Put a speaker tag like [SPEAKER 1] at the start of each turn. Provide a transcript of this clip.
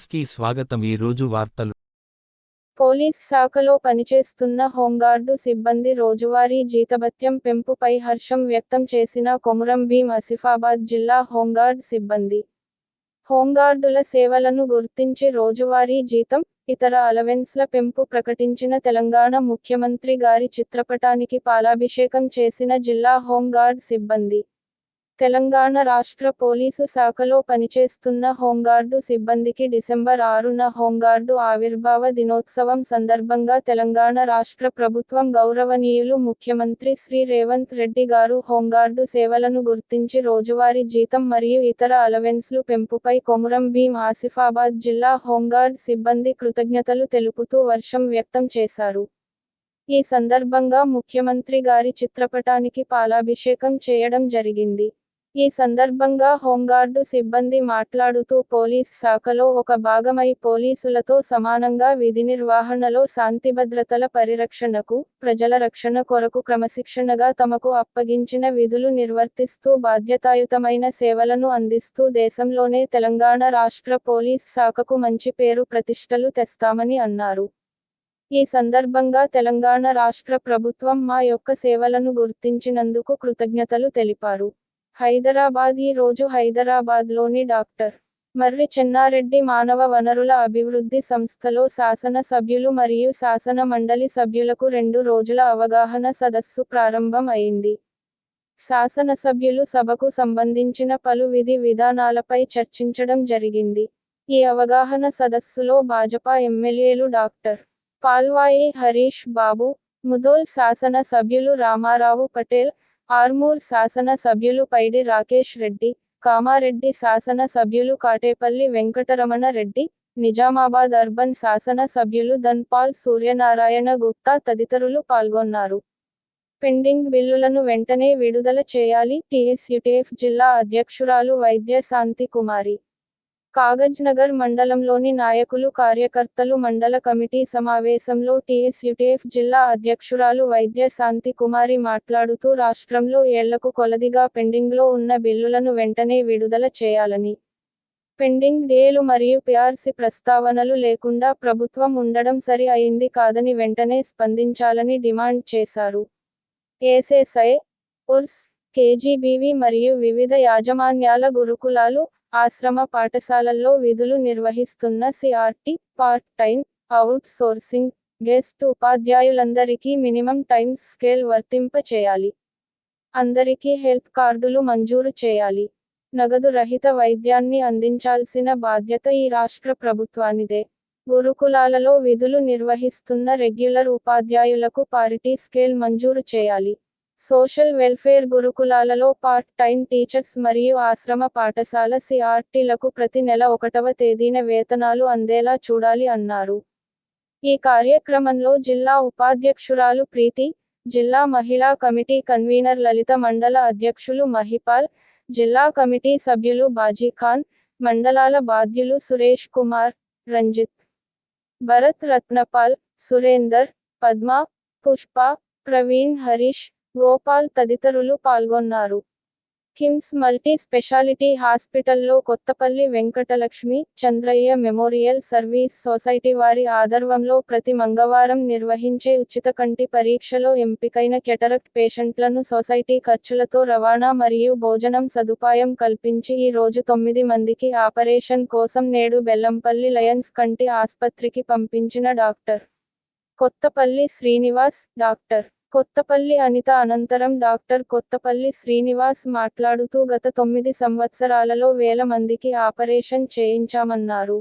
[SPEAKER 1] న్యూస్కి స్వాగతం. ఈ రోజు వార్తలు.
[SPEAKER 2] పోలీస్ శాఖలో పనిచేస్తున్న హోంగార్డు సిబ్బంది రోజువారీ జీతభత్యం పెంపుపై హర్షం వ్యక్తం చేసిన కొమురం భీం ఆసిఫాబాద్ జిల్లా హోంగార్డ్ సిబ్బంది. హోంగార్డుల సేవలను గుర్తించి రోజువారీ జీతం ఇతర అలవెన్స్ల పెంపు ప్రకటించిన తెలంగాణ ముఖ్యమంత్రి గారి చిత్రపటానికి పాలాభిషేకం చేసిన జిల్లా హోంగార్డ్ సిబ్బంది. తెలంగాణ రాష్ట్ర పోలీసు శాఖలో పనిచేస్తున్న హోంగార్డు సిబ్బందికి డిసెంబర్ ఆరున హోంగార్డు ఆవిర్భావ దినోత్సవం సందర్భంగా తెలంగాణ రాష్ట్ర ప్రభుత్వం గౌరవనీయులు ముఖ్యమంత్రి శ్రీ రేవంత్ రెడ్డి గారు హోంగార్డు సేవలను గుర్తించి రోజువారీ జీతం మరియు ఇతర అలవెన్స్లు పెంపుపై కొమురం భీం ఆసిఫాబాద్ జిల్లా హోంగార్డ్ సిబ్బంది కృతజ్ఞతలు తెలుపుతూ వర్షం వ్యక్తం చేశారు. ఈ సందర్భంగా ముఖ్యమంత్రి గారి చిత్రపటానికి పాలాభిషేకం చేయడం జరిగింది. ఈ సందర్భంగా హోంగార్డు సిబ్బంది మాట్లాడుతూ పోలీస్ శాఖలో ఒక భాగమై పోలీసులతో సమానంగా విధి నిర్వహణలో శాంతిభద్రతల పరిరక్షణకు ప్రజల రక్షణ కొరకు క్రమశిక్షణగా తమకు అప్పగించిన విధులు నిర్వర్తిస్తూ బాధ్యతాయుతమైన సేవలను అందిస్తూ దేశంలోనే తెలంగాణ రాష్ట్ర పోలీస్ శాఖకు మంచి పేరు ప్రతిష్టలు తెస్తామని అన్నారు. ఈ సందర్భంగా తెలంగాణ రాష్ట్ర ప్రభుత్వం మా యొక్క సేవలను గుర్తించినందుకు కృతజ్ఞతలు తెలిపారు. హైదరాబాద్ ఈ రోజు హైదరాబాద్లోని డాక్టర్ మర్రి చెన్నారెడ్డి మానవ వనరుల అభివృద్ధి సంస్థలో శాసన సభ్యులు మరియు శాసన మండలి సభ్యులకు రెండు రోజుల అవగాహన సదస్సు ప్రారంభం అయింది. శాసనసభ్యులు సభకు సంబంధించిన పలు విధి విధానాలపై చర్చించడం జరిగింది. ఈ అవగాహన సదస్సులో భాజపా ఎమ్మెల్యేలు డాక్టర్ పాల్వాయి హరీష్ బాబు ముదోల్ శాసన సభ్యులు రామారావు పటేల్ ఆర్మూర్ శాసన సభ్యులు పైడి రాకేష్ రెడ్డి కామారెడ్డి శాసన సభ్యులు కాటేపల్లి వెంకటరమణ రెడ్డి నిజామాబాద్ అర్బన్ శాసన సభ్యులు ధన్పాల్ సూర్యనారాయణ గుప్తా తదితరులు పాల్గొన్నారు. పెండింగ్ బిల్లులను వెంటనే విడుదల చేయాలి టీఎస్యుటిఎఫ్ జిల్లా అధ్యక్షురాలు వైద్య శాంతి కుమారి. కాగజ్ నగర్ మండలంలోని నాయకులు కార్యకర్తలు మండల కమిటీ సమావేశంలో టీఎస్యుటిఎఫ్ జిల్లా అధ్యక్షురాలు వైద్య శాంతి కుమారి మాట్లాడుతూ రాష్ట్రంలో ఏళ్ళకు కొలదిగా పెండింగ్లో ఉన్న బిల్లులను వెంటనే విడుదల చేయాలని. పెండింగ్ డేలు మరియు పిఆర్సి ప్రస్తావనలు లేకుండా ప్రభుత్వం ఉండడం సరి అయింది కాదని వెంటనే స్పందించాలని డిమాండ్ చేశారు. ఏసేసై ఉర్స్ కేజీబీవి మరియు వివిధ యాజమాన్యాల గురుకులాలు ఆశ్రమ పాఠశాలల్లో విధులు నిర్వహిస్తున్న CRT part time outsourcing guest ఉపాధ్యాయులందరికీ minimum time scale వర్తింప చేయాలి. అందరికీ హెల్త్ కార్డులు మంజూరు చేయాలి. నగదు రహిత వైద్యాన్ని అందించాల్సిన బాధ్యత ఈ రాష్ట్ర ప్రభుత్వానిదే. గురుకులాలలో విధులు నిర్వహిస్తున్న రెగ్యులర్ ఉపాధ్యాయులకు పారిటీ స్కేల్ మంజూరు చేయాలి. సోషల్ వెల్ఫేర్ గురుకులాలలో పార్ట్ టైం టీచర్స్ మరియు ఆశ్రమ పాఠశాల సిఆర్టీలకు ప్రతి నెల ఒకటవ తేదీన వేతనాలు అందేలా చూడాలి అన్నారు. ఈ కార్యక్రమంలో జిల్లా ఉపాధ్యక్షురాలు ప్రీతి జిల్లా మహిళా కమిటీ కన్వీనర్ లలిత మండల అధ్యక్షులు మహిపాల్ జిల్లా కమిటీ సభ్యులు బాజీ ఖాన్ మండలాల బాధ్యులు సురేష్ కుమార్ రంజిత్ భరత్ రత్నపాల్ సురేందర్ పద్మ పుష్ప ప్రవీణ్ హరీష్ గోపాల్ తదితరులు పాల్గొన్నారు. కిమ్స్ మల్టీ స్పెషాలిటీ హాస్పిటల్లో Kothapalli Venkatalakshmi Chandraiah memorial service society వారి ఆధర్వంలో ప్రతి మంగళవారం నిర్వహించే ఉచిత కంటి పరీక్షలో ఎంపికైన కెటరక్ట్ పేషెంట్లను సొసైటీ ఖర్చులతో రవాణా మరియు భోజనం సదుపాయం కల్పించి ఈ రోజు తొమ్మిది మందికి ఆపరేషన్ కోసం నేడు బెల్లంపల్లి లయన్స్ కంటి ఆస్పత్రికి పంపించిన డాక్టర్. కొత్తపల్లి శ్రీనివాస్ డాక్టర్. కొత్తపల్లి అనిత అనంతరం డాక్టర్ కొత్తపల్లి శ్రీనివాస్ మాట్లాడుతూ గత తొమ్మిది సంవత్సరాలలో వేల మందికి ఆపరేషన్ చేయించామన్నారు.